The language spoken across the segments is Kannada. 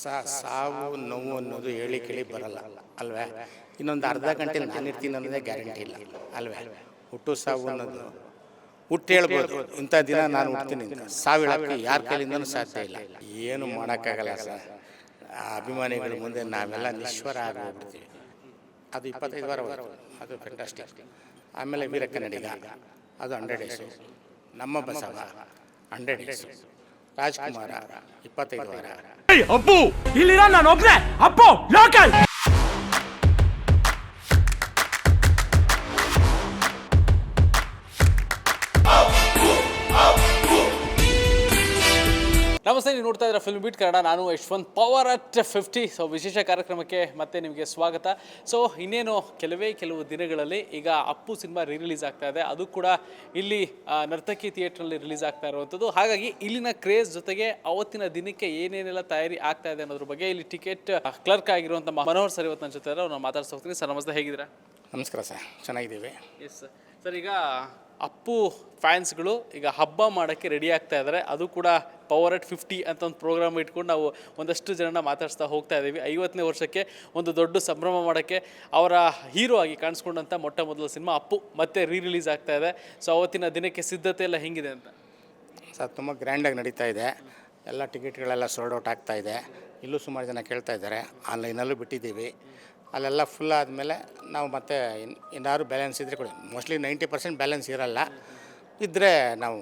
ಸಾ, ಸಾವು, ನೋವು ಅನ್ನೋದು ಹೇಳಿ ಕೇಳಿ ಬರಲ್ಲ, ಅಲ್ವೇ? ಇನ್ನೊಂದು ಅರ್ಧ ಗಂಟೆ ನಾನು ಇರ್ತೀನಿ ಅನ್ನೋದೇ ಗ್ಯಾರಂಟಿ ಇಲ್ಲ, ಅಲ್ವೇ? ಹುಟ್ಟು, ಸಾವು ಅನ್ನೋದು. ಹುಟ್ಟು ಹೇಳ್ಬೋದು, ಇಂಥ ದಿನ ನಾನು ಅಂತ. ಸಾವು ಹೇಳೋಕ್ಕೆ ಯಾರ ಕೈಲಿಂದನೂ ಸಾಧ್ಯ ಇಲ್ಲ. ಏನು ಮಾಡೋಕ್ಕಾಗಲ್ಲ ಸರ್. ಆ ಅಭಿಮಾನಿಗಳ ಮುಂದೆ ನಾವೆಲ್ಲ ನಿಶ್ವರ ಆಗಿಬಿಡ್ತೀವಿ ಅದು ಇಪ್ಪತ್ತೈದು ವಾರ ಅದು ಫೆಂಟಾಸ್ಟಿಕ್ ಆಮೇಲೆ ವೀರ ಕನ್ನಡಿಗ ಅದು ಹಂಡ್ರೆಡ್ ಡೇಸು. ನಮ್ಮ ಬಸವ ಹಂಡ್ರೆಡ್ ಡೇಸು. ರಾಜ್ಕುಮಾರ ಇಪ್ಪತ್ತೈದು ವಾರ. ಅಪ್ಪು ಇಲ್ಲಿರೋ ನಾನು ಒಬ್ನೇ. ಅಪ್ಪು ಲೋಕಲ್ ನಮಸ್ತೆ ನೀವು ನೋಡ್ತಾ ಇದ್ದೀರಾ ಫಿಲ್ಮ್ ಬೀಟ್ ಕನ್ನಡ ನಾನು Yashwant power at fifty so ವಿಶೇಷ ಕಾರ್ಯಕ್ರಮಕ್ಕೆ ಮತ್ತೆ ನಿಮಗೆ ಸ್ವಾಗತ. ಸೊ ಇನ್ನೇನು ಕೆಲವೇ ಕೆಲವು ದಿನಗಳಲ್ಲಿ ಈಗ ಅಪ್ಪು ಸಿನಿಮಾ ರೀ ರಿಲೀಸ್ ಆಗ್ತಾ ಇದೆ. ಅದು ಕೂಡ ಇಲ್ಲಿ ನರ್ತಕಿ ಥಿಯೇಟ್ರಲ್ಲಿ ರಿಲೀಸ್ ಆಗ್ತಾ ಇರುವಂಥದ್ದು. ಹಾಗಾಗಿ ಇಲ್ಲಿನ ಕ್ರೇಜ್ ಜೊತೆಗೆ ಅವತ್ತಿನ ದಿನಕ್ಕೆ ಏನೇನೆಲ್ಲ ತಯಾರಿ ಆಗ್ತಾ ಇದೆ ಅನ್ನೋದ್ರ ಬಗ್ಗೆ ಇಲ್ಲಿ ಟಿಕೆಟ್ ಕ್ಲರ್ಕ್ ಆಗಿರುವಂಥ ಮನೋಹರ್ ಸರ್ ಇವತ್ತು ನನ್ನ ಜೊತೆ ಅವ್ರನ್ನ ಮಾತಾಡ್ತಾ ಹೋಗ್ತೀನಿ. ಸರ್ ನಮಸ್ತೆ. ಹೇಗಿದ್ದೀರಾ? ನಮಸ್ಕಾರ ಸರ್. ಚೆನ್ನಾಗಿದ್ದೀವಿ. ಎಸ್ ಸರ್ ಈಗ ಅಪ್ಪು ಫ್ಯಾನ್ಸ್ಗಳು ಈಗ ಹಬ್ಬ ಮಾಡೋಕ್ಕೆ ರೆಡಿ ಆಗ್ತಾ ಇದ್ದಾರೆ. ಅದು ಕೂಡ ಪವರ್ ಅಟ್ ಫಿಫ್ಟಿ ಅಂತ ಒಂದು ಪ್ರೋಗ್ರಾಮ್ ಇಟ್ಕೊಂಡು ನಾವು ಒಂದಷ್ಟು ಜನನ ಮಾತಾಡಿಸ್ತಾ ಹೋಗ್ತಾ ಇದ್ದೀವಿ ಐವತ್ತನೇ ವರ್ಷಕ್ಕೆ ಒಂದು ದೊಡ್ಡ ಸಂಭ್ರಮ ಮಾಡೋಕ್ಕೆ ಅವರ ಹೀರೋ ಆಗಿ ಕಾಣಿಸ್ಕೊಂಡಂಥ ಮೊಟ್ಟ ಮೊದಲ ಸಿನಿಮಾ ಅಪ್ಪು ಮತ್ತೆ ರೀ ರಿಲೀಸ್ ಆಗ್ತಾ ಇದೆ. ಸೊ ಅವತ್ತಿನ ದಿನಕ್ಕೆ ಸಿದ್ಧತೆ ಎಲ್ಲ ಹೆಂಗಿದೆ ಅಂತ? ಸರ್, ತುಂಬ ಗ್ರ್ಯಾಂಡಾಗಿ ನಡೀತಾ ಇದೆ. ಎಲ್ಲ ಟಿಕೆಟ್ಗಳೆಲ್ಲ ಸೋಲ್ಡ್ ಔಟ್ ಆಗ್ತಾ ಇದೆ. ಇಲ್ಲೂ ಸುಮಾರು ಜನ ಕೇಳ್ತಾ ಇದ್ದಾರೆ. ಆನ್ಲೈನಲ್ಲೂ ಬಿಟ್ಟಿದ್ದೀವಿ. ಅಲ್ಲೆಲ್ಲ ಫುಲ್ ಆದಮೇಲೆ ನಾವು ಮತ್ತೆ ಇನ್ ಇನ್ನಾರು ಬ್ಯಾಲೆನ್ಸ್ ಇದ್ದರೆ ಕೊಡಿ. ಮೋಸ್ಟ್ಲಿ ನೈಂಟಿ ಪರ್ಸೆಂಟ್ ಬ್ಯಾಲೆನ್ಸ್ ಇರಲ್ಲ. ಇದ್ದರೆ ನಾವು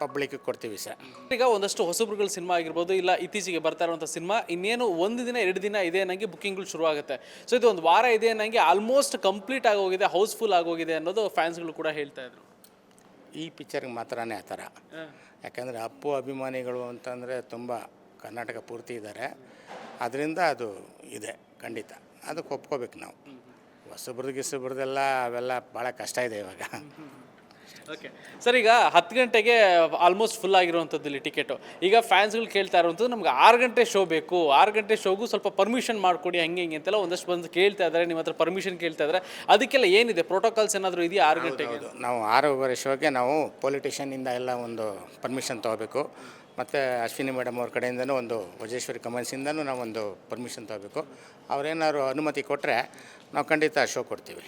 ಪಬ್ಲಿಕ್ಕಿಗೆ ಕೊಡ್ತೀವಿ ಸರ್ ಈಗ ಒಂದಷ್ಟು ಹೊಸಬ್ರುಗಳ ಸಿನಿಮಾ ಆಗಿರ್ಬೋದು ಇಲ್ಲ ಇತ್ತೀಚೆಗೆ ಬರ್ತಾ ಇರುವಂಥ ಸಿನಿಮಾ ಇನ್ನೇನು ಒಂದು ದಿನ ಎರಡು ದಿನ ಇದೆ ಅನ್ನಂಗೆ ಬುಕ್ಕಿಂಗ್ಗಳು ಶುರು ಆಗುತ್ತೆ ಸೊ ಇದು ಒಂದು ವಾರ ಇದೆ ಅನ್ನಂಗೆ ಆಲ್ಮೋಸ್ಟ್ ಕಂಪ್ಲೀಟ್ ಆಗೋಗಿದೆ ಹೌಸ್ಫುಲ್ ಆಗೋಗಿದೆ ಅನ್ನೋದು ಫ್ಯಾನ್ಸ್ಗಳು ಕೂಡ ಹೇಳ್ತಾ ಇದ್ರು. ಈ ಪಿಕ್ಚರ್ಗೆ ಮಾತ್ರನೇ ಆ ಥರ. ಯಾಕಂದರೆ ಅಪ್ಪು ಅಭಿಮಾನಿಗಳು ಅಂತಂದರೆ ತುಂಬ ಕರ್ನಾಟಕ ಪೂರ್ತಿ ಇದ್ದಾರೆ. ಅದರಿಂದ ಅದು ಇದೆ ಖಂಡಿತ. ಅದಕ್ಕೆ ಒಪ್ಕೋಬೇಕು ನಾವು. ಹೊಸಬ್ರದ್ದು ಗಿಸಬ್ರದ್ದೆಲ್ಲ ಅವೆಲ್ಲ ಭಾಳ ಕಷ್ಟ ಇದೆ ಇವಾಗ. ಓಕೆ ಸರ್ ಈಗ ಹತ್ತು ಗಂಟೆಗೆ ಆಲ್ಮೋಸ್ಟ್ ಫುಲ್ ಆಗಿರುವಂಥದ್ದು ಇಲ್ಲಿ ಟಿಕೆಟು ಈಗ ಫ್ಯಾನ್ಸ್ಗಳು ಕೇಳ್ತಾ ಇರುವಂಥದ್ದು ನಮ್ಗೆ ಆರು ಗಂಟೆ ಶೋ ಬೇಕು. ಆರು ಗಂಟೆ ಶೋಗೂ ಸ್ವಲ್ಪ ಪರ್ಮಿಷನ್ ಮಾಡಿಕೊಡಿ ಹಂಗೆ ಹಿಂಗೆ ಅಂತೆಲ್ಲ ಒಂದಷ್ಟು ಬಂದು ಕೇಳ್ತಾ ಇದ್ದಾರೆ ನಿಮ್ಮ ಹತ್ರ ಪರ್ಮಿಷನ್ ಕೇಳ್ತಾ ಇದ್ದಾರೆ. ಅದಕ್ಕೆಲ್ಲ ಏನಿದೆ? ಪ್ರೋಟೋಕಾಲ್ಸ್ ಏನಾದರೂ ಇದೆಯಾ ಆರು ಗಂಟೆಗೆ? ನಾವು ಆರೂವರೆ ಶೋಗೆ ನಾವು ಪೊಲಿಟಿಷಿಯನ್ನಿಂದ ಎಲ್ಲ ಒಂದು ಪರ್ಮಿಷನ್ ತೊಗೋಬೇಕು. ಮತ್ತು ಅಶ್ವಿನಿ ಮೇಡಮ್ ಅವ್ರ ಕಡೆಯಿಂದನೂ ಒಂದು ವಜೇಶ್ವರಿ ಕಮಲ್ಸಿಂದನೂ ನಾವು ಒಂದು ಪರ್ಮಿಷನ್ ತಗೋಬೇಕು. ಅವ್ರೇನಾದ್ರು ಅನುಮತಿ ಕೊಟ್ಟರೆ ನಾವು ಖಂಡಿತ ಶೋ ಕೊಡ್ತೀವಿ.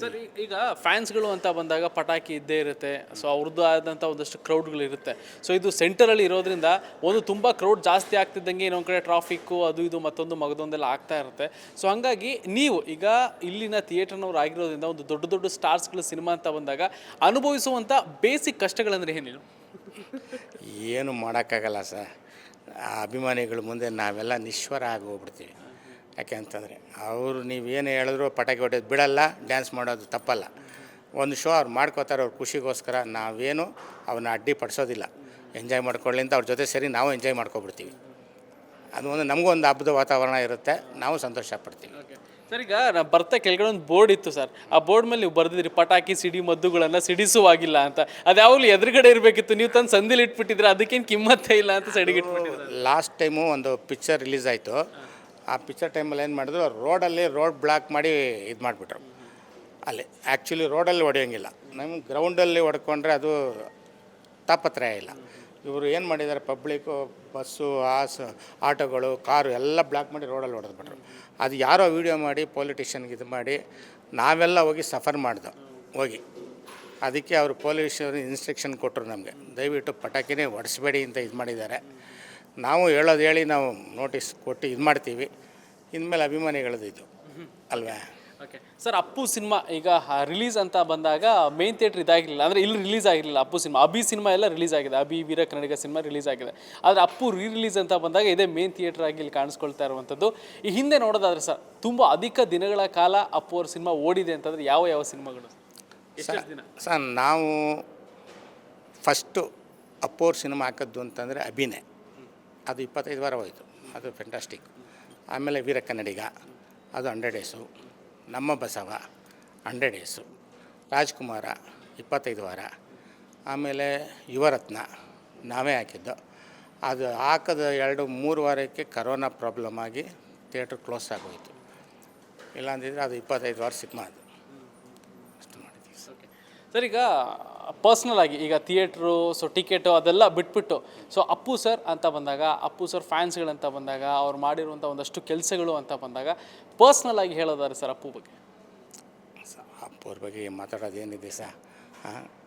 ಸರ್ ಈಗ ಫ್ಯಾನ್ಸ್ಗಳು ಅಂತ ಬಂದಾಗ ಪಟಾಕಿ ಇದ್ದೇ ಇರುತ್ತೆ. ಸೊ ಅವ್ರದ್ದು ಆದಂಥ ಒಂದಷ್ಟು ಕ್ರೌಡ್ಗಳು ಇರುತ್ತೆ. ಸೊ ಇದು ಸೆಂಟರಲ್ಲಿ ಇರೋದ್ರಿಂದ ಒಂದು ತುಂಬ ಕ್ರೌಡ್ ಜಾಸ್ತಿ ಆಗ್ತಿದ್ದಂಗೆ ಇನ್ನೊಂದು ಕಡೆ ಟ್ರಾಫಿಕ್ಕು ಅದು ಇದು ಮತ್ತೊಂದು ಮಗದೊಂದೆಲ್ಲ ಆಗ್ತಾ ಇರುತ್ತೆ. ಸೊ ಹಂಗಾಗಿ ನೀವು ಈಗ ಇಲ್ಲಿನ ಥಿಯೇಟರ್ನವ್ರು ಆಗಿರೋದ್ರಿಂದ ಒಂದು ದೊಡ್ಡ ದೊಡ್ಡ ಸ್ಟಾರ್ಸ್ಗಳ ಸಿನಿಮಾ ಅಂತ ಬಂದಾಗ ಅನುಭವಿಸುವಂಥ ಬೇಸಿಕ್ ಕಷ್ಟಗಳಂದರೆ ಏನೇನು ಏನು ಮಾಡೋಕ್ಕಾಗಲ್ಲ ಸರ್. ಆ ಅಭಿಮಾನಿಗಳ ಮುಂದೆ ನಾವೆಲ್ಲ ನಿಶ್ವರ ಆಗಿ ಹೋಗ್ಬಿಡ್ತೀವಿ. ಯಾಕೆ ಅಂತಂದರೆ ಅವರು ನೀವೇನು ಹೇಳಿದ್ರು ಪಟಾಕಿ ಹೊಡೆಯೋದು ಬಿಡಲ್ಲ ಡ್ಯಾನ್ಸ್ ಮಾಡೋದು ತಪ್ಪಲ್ಲ. ಒಂದು ಶೋ ಅವ್ರು ಮಾಡ್ಕೋತಾರೆ ಅವ್ರ ಖುಷಿಗೋಸ್ಕರ ನಾವೇನು ಅವನ್ನ ಅಡ್ಡಿಪಡಿಸೋದಿಲ್ಲ. ಎಂಜಾಯ್ ಮಾಡ್ಕೊಳ್ಳಿ ಅಂತ ಅವ್ರ ಜೊತೆ ಸೇರಿ ನಾವು ಎಂಜಾಯ್ ಮಾಡ್ಕೊಬಿಡ್ತೀವಿ. ಅದು ಒಂದು ನಮಗೂ ಒಂದು ಹಬ್ಬದ ವಾತಾವರಣ ಇರುತ್ತೆ, ನಾವು ಸಂತೋಷ ಪಡ್ತೀವಿ. ಸರ್ ಈಗ ನಾ ಬರ್ತಾ ಕೆಳಗಡೆ ಒಂದು ಬೋರ್ಡ್ ಇತ್ತು ಸರ್. ಆ ಬೋರ್ಡ್ ಮೇಲೆ ನೀವು ಬರ್ದಿದ್ರಿ ಪಟಾಕಿ ಸಿಡಿ ಮದ್ದುಗಳನ್ನು ಸಿಡಿಸುವಾಗಿಲ್ಲ ಅಂತ. ಅದು ಯಾವಾಗಲೂ ಎದುರುಗಡೆ ಇರಬೇಕಿತ್ತು ನೀವು ತಂದು ಸಂದಿಲಿ ಇಟ್ಬಿಟ್ಟಿದ್ರೆ ಅದಕ್ಕೇನು ಕಿಮ್ಮತ್ತೇ ಇಲ್ಲ ಅಂತ ಸೈಡಿಗೆ ಇಟ್ಬಿಟ್ಟಿದ್ರೆ ಲಾಸ್ಟ್ ಟೈಮು ಒಂದು ಪಿಕ್ಚರ್ ರಿಲೀಸ್ ಆಯಿತು. ಆ ಪಿಕ್ಚರ್ ಟೈಮಲ್ಲಿ ಏನು ಮಾಡಿದ್ರು ರೋಡಲ್ಲಿ ರೋಡ್ ಬ್ಲಾಕ್ ಮಾಡಿ ಇದು ಮಾಡಿಬಿಟ್ರು. ಅಲ್ಲಿ ಆ್ಯಕ್ಚುಲಿ ರೋಡಲ್ಲಿ ಹೊಡೆಯೋಂಗಿಲ್ಲ ನಮ್ಮ ಗ್ರೌಂಡಲ್ಲಿ ಹೊಡ್ಕೊಂಡ್ರೆ ಅದು ತಾಪತ್ರಯ ಇಲ್ಲ. ಇವರು ಏನು ಮಾಡಿದ್ದಾರೆ ಪಬ್ಲಿಕ್ಕು ಬಸ್ಸು ಆಸ್, ಆಟೋಗಳು, ಕಾರು ಎಲ್ಲ ಬ್ಲಾಕ್ ಮಾಡಿ ರೋಡಲ್ಲಿ ಹೊಡೆದ್ಬಿಟ್ರು. ಅದು ಯಾರೋ ವೀಡಿಯೋ ಮಾಡಿ ಪೊಲಿಟಿಷನ್ಗೆ ಇದು ಮಾಡಿ, ನಾವೆಲ್ಲ ಹೋಗಿ ಸಫರ್ ಮಾಡ್ದು, ಹೋಗಿ. ಅದಕ್ಕೆ ಅವರು ಪೊಲೀಸರು ಇನ್ಸ್ಟ್ರಕ್ಷನ್ ಕೊಟ್ಟರು ನಮಗೆ. ದಯವಿಟ್ಟು ಪಟಾಕಿನೇ ಹೊಡೆಸ್ಬೇಡಿ ಅಂತ ಇದು ಮಾಡಿದ್ದಾರೆ. ನಾವು ಹೇಳೋದು ಹೇಳಿ ನಾವು ನೋಟಿಸ್ ಕೊಟ್ಟು ಇದು ಮಾಡ್ತೀವಿ. ಇನ್ಮೇಲೆ ಅಭಿಮಾನಿಗಳದ್ದು ಇದು. ಅಲ್ವೇ? ಓಕೆ ಸರ್ ಅಪ್ಪು ಸಿನಿಮಾ ಈಗ ರಿಲೀಸ್ ಅಂತ ಬಂದಾಗ ಮೇನ್ ಥಿಯೇಟ್ರ್ ಇದಾಗಿರಲಿಲ್ಲ. ಅಂದರೆ ಇಲ್ಲಿ ರಿಲೀಸ್ ಆಗಿರಲಿಲ್ಲ ಅಪ್ಪು ಸಿನಿಮಾ ಅಭಿ ಸಿನಿಮಾ ಎಲ್ಲ ರಿಲೀಸ್ ಆಗಿದೆ. ಅಬಿ ವೀರ ಕನ್ನಡಿಗ ಸಿನಿಮಾ ರಿಲೀಸ್ ಆಗಿದೆ. ಆದರೆ ಅಪ್ಪು ರೀ ರಿಲೀಸ್ ಅಂತ ಬಂದಾಗ ಇದೇ ಮೇನ್ ಥಿಯೇಟ್ರ್ ಆಗಿ ಇಲ್ಲಿ ಕಾಣಿಸ್ಕೊಳ್ತಾ ಇರುವಂಥದ್ದು. ಈ ಹಿಂದೆ ನೋಡೋದಾದ್ರೆ ಸರ್ ತುಂಬ ಅಧಿಕ ದಿನಗಳ ಕಾಲ ಅಪ್ಪು ಅವ್ರ ಸಿನಿಮಾ ಓಡಿದೆ ಅಂತಂದರೆ ಯಾವ ಯಾವ ಸಿನಿಮಾಗಳು ದಿನ? ಸರ್ ನಾವು ಫಸ್ಟು ಅಪ್ಪು ಅವ್ರ ಸಿನಿಮಾ ಹಾಕಿದ್ದು ಅಂತಂದರೆ ಅಭಿನಯ. ಅದು ಇಪ್ಪತ್ತೈದು ವಾರ ಹೋಯಿತು. ಅದು ಫೆಂಟಾಸ್ಟಿಕ್ ಆಮೇಲೆ ವೀರ ಕನ್ನಡಿಗ ಅದು ಹಂಡ್ರೆಡ್ ಡೇಸು. ನಮ್ಮ ಬಸವ ಹಂಡ್ರೆಡ್ ಡೇಸು ರಾಜ್ಕುಮಾರ, ಇಪ್ಪತ್ತೈದು ವಾರ. ಆಮೇಲೆ ಯುವರತ್ನ, ನಾವೇ ಹಾಕಿದ್ದು. ಅದು ಹಾಕದ ಎರಡು, ಮೂರು ವಾರಕ್ಕೆ ಕರೋನಾ ಪ್ರಾಬ್ಲಮ್ ಆಗಿ ಥಿಯೇಟ್ರ್ ಕ್ಲೋಸ್ ಆಗೋಯಿತು. ಇಲ್ಲಾಂದಿದ್ರೆ ಅದು ಇಪ್ಪತ್ತೈದು ವಾರ ಸಿನಿಮಾ ಅದು ಅಷ್ಟು ಮಾಡಿದ್ದೀವಿ. ಓಕೆ ಸರ್, ಈಗ ಪರ್ಸ್ನಲ್ ಆಗಿ, ಈಗ ಥಿಯೇಟ್ರು ಸೊ ಟಿಕೆಟು ಅದೆಲ್ಲ ಬಿಟ್ಬಿಟ್ಟು ಸೊ ಅಪ್ಪು ಸರ್ ಅಂತ ಬಂದಾಗ, ಅಪ್ಪು ಸರ್ ಫ್ಯಾನ್ಸ್ಗಳಂತ ಬಂದಾಗ, ಅವ್ರು ಮಾಡಿರುವಂಥ ಒಂದಷ್ಟು ಕೆಲಸಗಳು ಅಂತ ಬಂದಾಗ ಪರ್ಸ್ನಲ್ ಆಗಿ ಹೇಳೋದಾರೆ ಸರ್ ಅಪ್ಪು ಬಗ್ಗೆ? ಅಪ್ಪವ್ರ ಬಗ್ಗೆ ಮಾತಾಡೋದೇನಿದೆ ಸರ್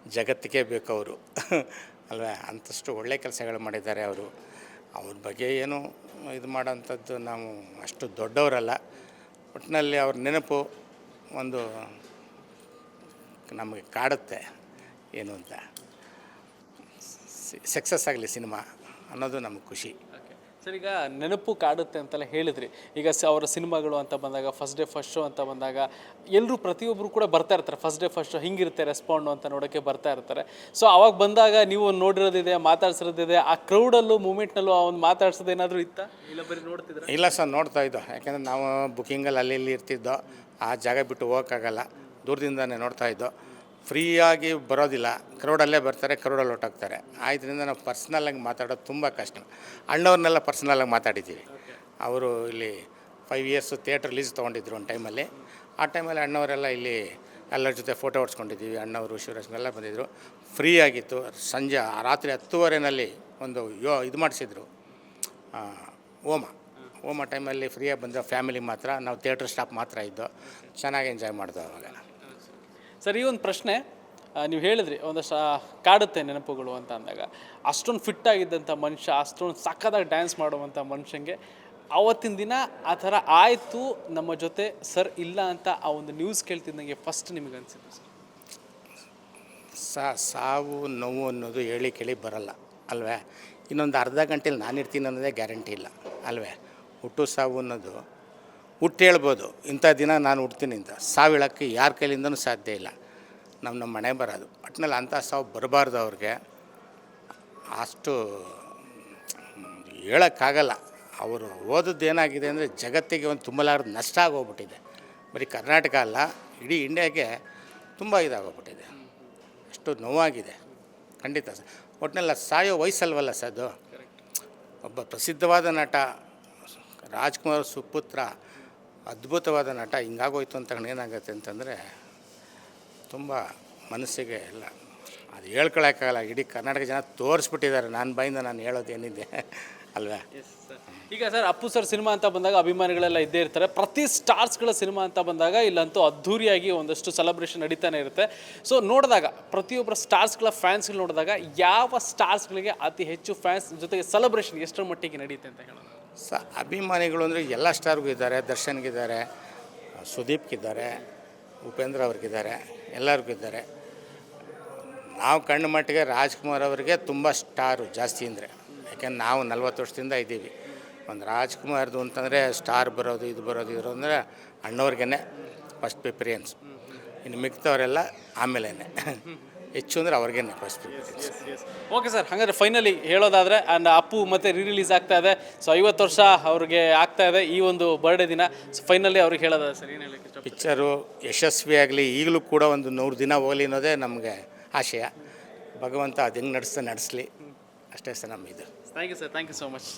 ಜಗತ್ತಿಗೆ ಬೇಕು ಅವರು. ಅಲ್ವಾ? ಅಂತಷ್ಟು ಒಳ್ಳೆ ಕೆಲಸಗಳು ಮಾಡಿದ್ದಾರೆ ಅವರು. ಅವ್ರ ಬಗ್ಗೆ ಏನು ಇದು ಮಾಡೋಂಥದ್ದು ನಾವು ಅಷ್ಟು ದೊಡ್ಡವರಲ್ಲ. ಒಟ್ಟಿನಲ್ಲಿ ಅವ್ರ ನೆನಪು ಒಂದು ನಮಗೆ ಕಾಡುತ್ತೆ. ಏನು ಅಂತ. ಸಕ್ಸಸ್ ಆಗಲಿ ಸಿನಿಮಾ ಅನ್ನೋದು ನಮಗೆ ಖುಷಿ. ಸರ್ ಈಗ ನೆನಪು ಕಾಡುತ್ತೆ ಅಂತೆಲ್ಲ ಹೇಳಿದ್ರಿ. ಈಗ ಸ ಅವರ ಸಿನಿಮಾಗಳು ಅಂತ ಬಂದಾಗ ಫಸ್ಟ್ ಡೇ ಫಸ್ಟ್ ಶೋ ಅಂತ ಬಂದಾಗ ಎಲ್ಲರೂ ಪ್ರತಿಯೊಬ್ಬರು ಕೂಡ ಬರ್ತಾ ಇರ್ತಾರೆ. ಫಸ್ಟ್ ಡೇ ಫಸ್ಟ್ ಶೋ ಹಿಂಗಿರುತ್ತೆ ರೆಸ್ಪಾಂಡು ಅಂತ ನೋಡೋಕ್ಕೆ ಬರ್ತಾ ಇರ್ತಾರೆ. ಸೊ ಅವಾಗ ಬಂದಾಗ ನೀವು ನೋಡಿರೋದಿದೆ ಮಾತಾಡ್ಸಿರೋದಿದೆ ಆ ಕ್ರೌಡಲ್ಲೂ ಮೂಮೆಂಟ್ನಲ್ಲೂ ಅವ್ನು ಮಾತಾಡ್ಸೋದು ಏನಾದರೂ ಇತ್ತ? ಇಲ್ಲ ಬರೀ ನೋಡ್ತಿದ್ರೆ? ಇಲ್ಲ ಸರ್ ನೋಡ್ತಾ ಇದ್ದೋ. ಯಾಕೆಂದರೆ ನಾವು ಬುಕ್ಕಿಂಗಲ್ಲಿ ಅಲ್ಲಿ ಇಲ್ಲಿ ಇರ್ತಿದ್ದೋ. ಆ ಜಾಗ ಬಿಟ್ಟು ಹೋಗೋಕ್ಕಾಗಲ್ಲ. ದೂರದಿಂದನೇ ನೋಡ್ತಾ ಇದ್ದೋ. ಫ್ರೀಯಾಗಿ ಬರೋದಿಲ್ಲ. ಕರೋಡಲ್ಲೇ ಬರ್ತಾರೆ ಕರೋಡಲ್ಲಿ ಹೊಟ್ಟೋಗ್ತಾರೆ ಆದ್ದರಿಂದ ನಾವು ಪರ್ಸ್ನಲ್ಲಾಗಿ ಮಾತಾಡೋದು ತುಂಬ ಕಷ್ಟ. ಅಣ್ಣವ್ರನ್ನೆಲ್ಲ ಪರ್ಸ್ನಲ್ಲಾಗಿ ಮಾತಾಡಿದ್ದೀವಿ. ಅವರು ಇಲ್ಲಿ ಫೈವ್ ಇಯರ್ಸು ಥಿಯೇಟ್ರ್ ರಿಲೀಸ್ ತೊಗೊಂಡಿದ್ರು ಒಂದು ಟೈಮಲ್ಲಿ ಆ ಟೈಮಲ್ಲಿ ಅಣ್ಣವರೆಲ್ಲ ಇಲ್ಲಿ ಎಲ್ಲರ ಜೊತೆ ಫೋಟೋ ಹೊಡ್ಸ್ಕೊಂಡಿದ್ದೀವಿ. ಅಣ್ಣವರು ಶಿವರಾಜ್ನೆಲ್ಲ ಬಂದಿದ್ದರು ಫ್ರೀ ಆಗಿತ್ತು ಸಂಜೆ ರಾತ್ರಿ ಹತ್ತುವರೆನಲ್ಲಿ ಒಂದು ಯೋ ಇದು ಮಾಡಿಸಿದ್ರು. ಹೋಮ. ಹೋಮ ಟೈಮಲ್ಲಿ ಫ್ರೀಯಾಗಿ ಬಂದ ಫ್ಯಾಮಿಲಿ ಮಾತ್ರ, ನಾವು ಥಿಯೇಟ್ರ್ ಸ್ಟಾಪ್ ಮಾತ್ರ ಇದ್ದು, ಚೆನ್ನಾಗಿ ಎಂಜಾಯ್ ಮಾಡಿದೋ ಅವಾಗ ಸರ್, ಈ ಒಂದು ಪ್ರಶ್ನೆ ನೀವು ಹೇಳಿದ್ರಿ, ಒಂದಷ್ಟು ಕಾಡುತ್ತೆ ನೆನಪುಗಳು ಅಂತ ಅಂದಾಗ. ಅಷ್ಟೊಂದು ಫಿಟ್ ಆಗಿದ್ದಂಥ ಮನುಷ್ಯ, ಅಷ್ಟೊಂದು ಸಕ್ಕದಾಗಿ ಡ್ಯಾನ್ಸ್ ಮಾಡುವಂಥ ಮನುಷ್ಯಂಗೆ ಆವತ್ತಿನ ದಿನ ಆ ಥರ ಆಯಿತು, ನಮ್ಮ ಜೊತೆ ಸರ್ ಇಲ್ಲ ಅಂತ ಆ ಒಂದು ನ್ಯೂಸ್ ಕೇಳ್ತಿದ್ದಂಗೆ ಫಸ್ಟ್ ನಿಮಗೆ ಅನಿಸಿದ್ದು ಸರ್. ಸಾ, ಸಾವು, ನೋವು ಅನ್ನೋದು ಹೇಳಿ ಕೇಳಿ ಬರಲ್ಲ, ಅಲ್ವೇ? ಇನ್ನೊಂದು ಅರ್ಧ ಗಂಟೆಯಲ್ಲಿ ನಾನು ಇರ್ತೀನಿ ಅನ್ನೋದೇ ಗ್ಯಾರಂಟಿ ಇಲ್ಲ, ಅಲ್ವೇ? ಹುಟ್ಟು ಸಾವು ಅನ್ನೋದು ಹುಟ್ಟು ಹೇಳ್ಬೋದು. ಇಂಥ ದಿನ ನಾನು ಹುಡ್ತೀನಿ ಅಂತ. ಸಾವಿಳಕ್ಕೆ ಯಾರ ಕೈಲಿಂದನೂ ಸಾಧ್ಯ ಇಲ್ಲ. ನಮ್ಮ ನಮ್ಮ ಮನೆ ಬರೋದು. ಒಟ್ಟಿನಲ್ಲಿ ಅಂಥ ಸಾವು ಬರಬಾರ್ದು ಅವ್ರಿಗೆ. ಅಷ್ಟು ಹೇಳೋಕ್ಕಾಗಲ್ಲ. ಅವರು ಓದೋದು ಏನಾಗಿದೆ ಅಂದರೆ ಜಗತ್ತಿಗೆ ಒಂದು ತುಂಬಲಾರದ ನಷ್ಟ ಆಗೋಗ್ಬಿಟ್ಟಿದೆ. ಬರೀ ಕರ್ನಾಟಕ ಅಲ್ಲ, ಇಡೀ ಇಂಡಿಯಾಗೆ ತುಂಬ ಇದಾಗೋಗ್ಬಿಟ್ಟಿದೆ. ಅಷ್ಟು ನೋವಾಗಿದೆ. ಖಂಡಿತ ಸರ್. ಒಟ್ಟಿನೆಲ್ಲ ಸಾಯೋ ವಯಸ್ಸಲ್ವಲ್ಲ ಸರ್ ಅದು? ಒಬ್ಬ ಪ್ರಸಿದ್ಧವಾದ ನಟ ರಾಜ್ಕುಮಾರ್ ಸುಪುತ್ರ ಅದ್ಭುತವಾದ ನಟ ಹಿಂಗಾಗೋಯ್ತು ಅಂತ ಏನಾಗುತ್ತೆ ಅಂತಂದರೆ ತುಂಬ ಮನಸ್ಸಿಗೆ ಎಲ್ಲ ಅದು ಹೇಳ್ಕೊಳಕ್ಕಾಗಲ್ಲ, ಇಡೀ ಕರ್ನಾಟಕ ಜನ ತೋರಿಸ್ಬಿಟ್ಟಿದ್ದಾರೆ. ನಾನು ಬಾಯಿಂದ ನಾನು ಹೇಳೋದೇನಿದೆ ಅಲ್ವಾ? ಈಗ ಸರ್, ಅಪ್ಪು ಸರ್ ಸಿನಿಮಾ ಅಂತ ಬಂದಾಗ ಅಭಿಮಾನಿಗಳೆಲ್ಲ ಇದ್ದೇ ಇರ್ತಾರೆ. ಪ್ರತಿ ಸ್ಟಾರ್ಸ್ಗಳ ಸಿನಿಮಾ ಅಂತ ಬಂದಾಗ ಇಲ್ಲಂತೂ ಅದ್ಧೂರಿಯಾಗಿ ಒಂದಷ್ಟು ಸೆಲೆಬ್ರೇಷನ್ ನಡೀತಾನೆ ಇರುತ್ತೆ. ಸೊ ನೋಡಿದಾಗ ಪ್ರತಿಯೊಬ್ಬರ ಸ್ಟಾರ್ಸ್ಗಳ ಫ್ಯಾನ್ಸ್ಗಳು ನೋಡಿದಾಗ ಯಾವ ಸ್ಟಾರ್ಸ್ಗಳಿಗೆ ಅತಿ ಹೆಚ್ಚು ಫ್ಯಾನ್ಸ್ ಜೊತೆಗೆ ಸೆಲೆಬ್ರೇಷನ್ ಎಷ್ಟರ ಮಟ್ಟಿಗೆ ನಡೆಯುತ್ತೆ ಅಂತ ಹೇಳೋದು ಸ ಅಭಿಮಾನಿಗಳು ಅಂದರೆ ಎಲ್ಲ ಸ್ಟಾರ್ಗೂ ಇದ್ದಾರೆ, ದರ್ಶನ್ಗಿದ್ದಾರೆ, ಸುದೀಪ್ಗಿದ್ದಾರೆ, ಉಪೇಂದ್ರ ಅವ್ರಿಗಿದ್ದಾರೆ, ಎಲ್ಲರಿಗೂ ಇದ್ದಾರೆ. ನಾವು ಕಣ್ಣು ಮಟ್ಟಿಗೆ ರಾಜ್ಕುಮಾರ್ ಅವರಿಗೆ ತುಂಬ ಸ್ಟಾರು ಜಾಸ್ತಿ ಅಂದರೆ. ಯಾಕೆಂದ್ರೆ ನಾವು ನಲ್ವತ್ತು ವರ್ಷದಿಂದ ಇದ್ದೀವಿ. ಒಂದು ರಾಜ್ಕುಮಾರ್ದು ಅಂತಂದರೆ ಸ್ಟಾರ್ ಬರೋದು, ಇದು ಬರೋದು ಇರೋ ಅಂದರೆ ಅಣ್ಣವ್ರಿಗೇ ಫಸ್ಟ್ ಪ್ರಿಫರೆನ್ಸ್ ಇನ್ನು ಮಿಕ್ತವರೆಲ್ಲ ಆಮೇಲೆ ಹೆಚ್ಚು ಅಂದರೆ ಅವ್ರಿಗೆ ಓಕೆ ಸರ್ ಹಾಗಾದ್ರೆ ಫೈನಲಿ ಹೇಳೋದಾದ್ರೆ ಆ್ಯಂಡ್ ಅಪ್ಪು ಮತ್ತೆ ರೀ ರಿಲೀಸ್ ಆಗ್ತಾ ಇದೆ. ಸೊ ಐವತ್ತು ವರ್ಷ ಅವ್ರಿಗೆ ಆಗ್ತಾ ಇದೆ ಈ ಒಂದು ಬರ್ಡೇ ದಿನ. ಸೊ ಫೈನಲಿ ಅವ್ರಿಗೆ ಹೇಳೋದಾದ್ರೆ ಸರ್ ಏನು ಹೇಳಕ್ಕೆ ಪಿಕ್ಚರು ಯಶಸ್ವಿಯಾಗಲಿ ಈಗಲೂ ಕೂಡ ಒಂದು ನೂರು ದಿನ ಹೋಗಲಿ ಅನ್ನೋದೇ ನಮಗೆ ಆಶಯ. ಭಗವಂತ ಅದು ಹೆಂಗೆ ನಡೆಸ್ತಾ ನಡೆಸಲಿ. ಅಷ್ಟೇ ಸರ್ ನಮ್ಮ ಇದು. Thank you sir thank you so much